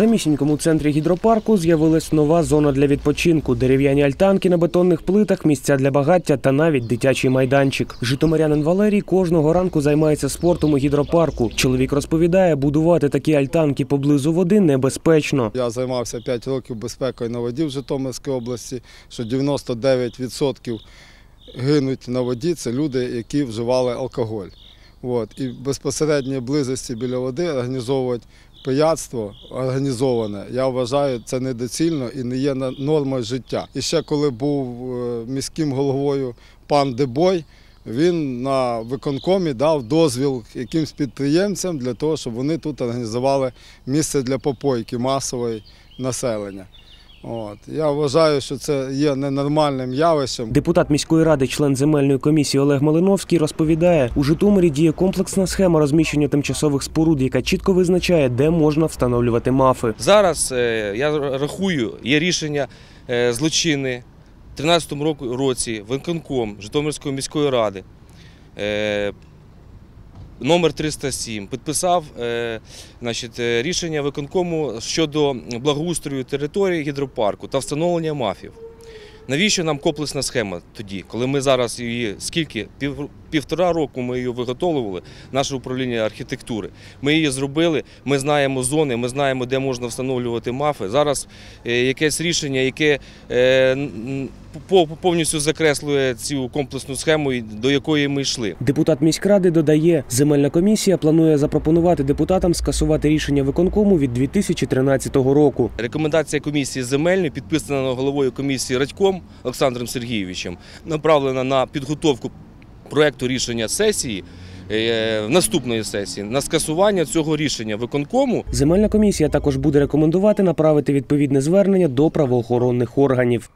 самісінькому центрі гідропарку з'явилась нова зона для відпочинку, дерев'яні альтанки на бетонних плитах, місця для багаття та навіть дитячий майданчик. Житомирянин Валерій кожного ранку займається спортом у гідропарку. Чоловік розповідає, будувати такі альтанки поблизу води небезпечно. Я займався 5 років безпекою на воді в Житомирській області, що 99% гинуть на воді це люди, які вживали алкоголь. От. І в безпосередній близості біля води організовувати пияцтво організоване, я вважаю, це недоцільно і не є нормою життя. І ще коли був е, міським головою пан Дебой, він на виконкомі дав дозвіл якимсь підприємцям для того, щоб вони тут організували місце для попойки масової населення. От. Я вважаю, що це є ненормальним явищем. Депутат міської ради, член земельної комісії Олег Малиновський розповідає, у Житомирі діє комплексна схема розміщення тимчасових споруд, яка чітко визначає, де можна встановлювати мафи. Зараз е, я рахую, є рішення е, злочини в 2013 році виконком Житомирської міської ради е, номер 307 підписав е, е, рішення виконкому щодо благоустрою території гідропарку та встановлення мафів. Навіщо нам комплексна схема тоді, коли ми зараз її скільки пів, півтора року ми її виготовлювали, наше управління архітектури. Ми її зробили, ми знаємо зони, ми знаємо, де можна встановлювати мафи. Зараз е, якесь рішення, яке е, повністю закреслює цю комплексну схему, до якої ми йшли. Депутат міськради додає, земельна комісія планує запропонувати депутатам скасувати рішення виконкому від 2013 року. Рекомендація комісії земельної, підписана головою комісії Радьком Олександром Сергійовичем, направлена на підготовку проекту рішення сесії. е, Наступної сесії на скасування цього рішення виконкому Земельна комісія також буде рекомендувати направити відповідне звернення до правоохоронних органів.